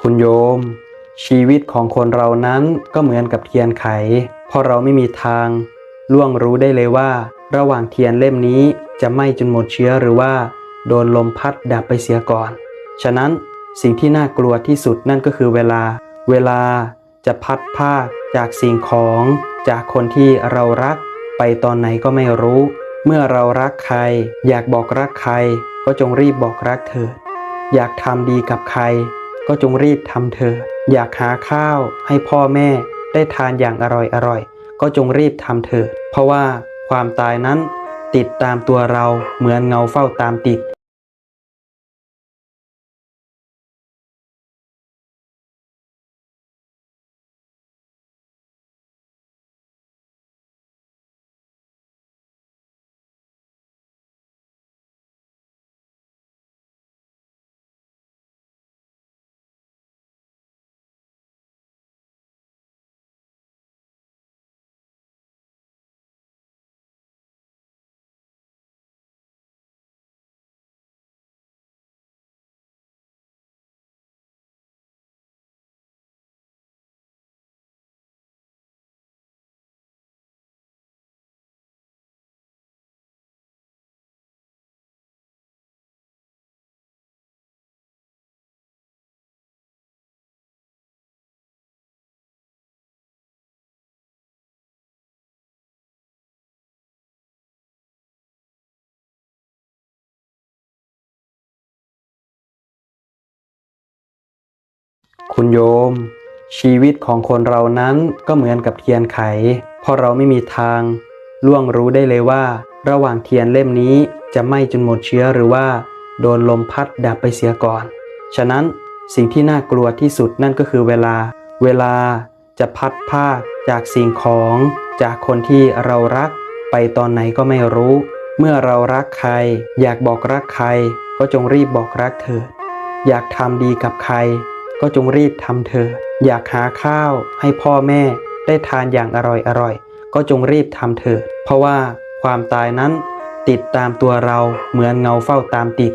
คุณโยม ชีวิตของคนเรานั้นก็เหมือนกับเทียนไข เพราะเราไม่มีทาง ล่วงรู้ได้เลยว่า ระหว่างเทียนเล่มนี้จะไหม้จนหมดเชื้อหรือว่า โดนลมพัดดับไปเสียก่อน ฉะนั้นสิ่งที่น่ากลัวที่สุดนั่นก็คือเวลา เวลาจะพัดพาจากสิ่งของ จากคนที่เรารักไปตอนไหนก็ไม่รู้ เมื่อเรารักใคร อยากบอกรักใคร ก็จงรีบบอกรักเถิดอยากทำดีกับใคร ก็จงรีบทำเถิดอยากหาข้าวให้พ่อแม่ได้ทานอย่างอร่อยอร่อย ก็จงรีบทำเถิดเพราะว่าความตายนั้นติดตามตัวเราเหมือนเงาเฝ้าตามติด คุณโยม ชีวิตของคนเรานั้นก็เหมือนกับเทียนไข เพราะเราไม่มีทาง ล่วงรู้ได้เลยว่า ระหว่างเทียนเล่มนี้จะไหม้จนหมดเชื้อหรือว่า โดนลมพัดดับไปเสียก่อน ฉะนั้นสิ่งที่น่ากลัวที่สุดนั่นก็คือเวลา เวลาจะพัดพาจากสิ่งของ จากคนที่เรารักไปตอนไหนก็ไม่รู้ เมื่อเรารักใคร อยากบอกรักใคร ก็จงรีบบอกรักเถิดอยากทำดีกับใคร ก็จงรีบทำเถิดอยากหาข้าวให้พ่อแม่ได้ทานอย่างอร่อยอร่อย ก็จงรีบทำเถิดเพราะว่าความตายนั้นติดตามตัวเราเหมือนเงาเฝ้าตามติด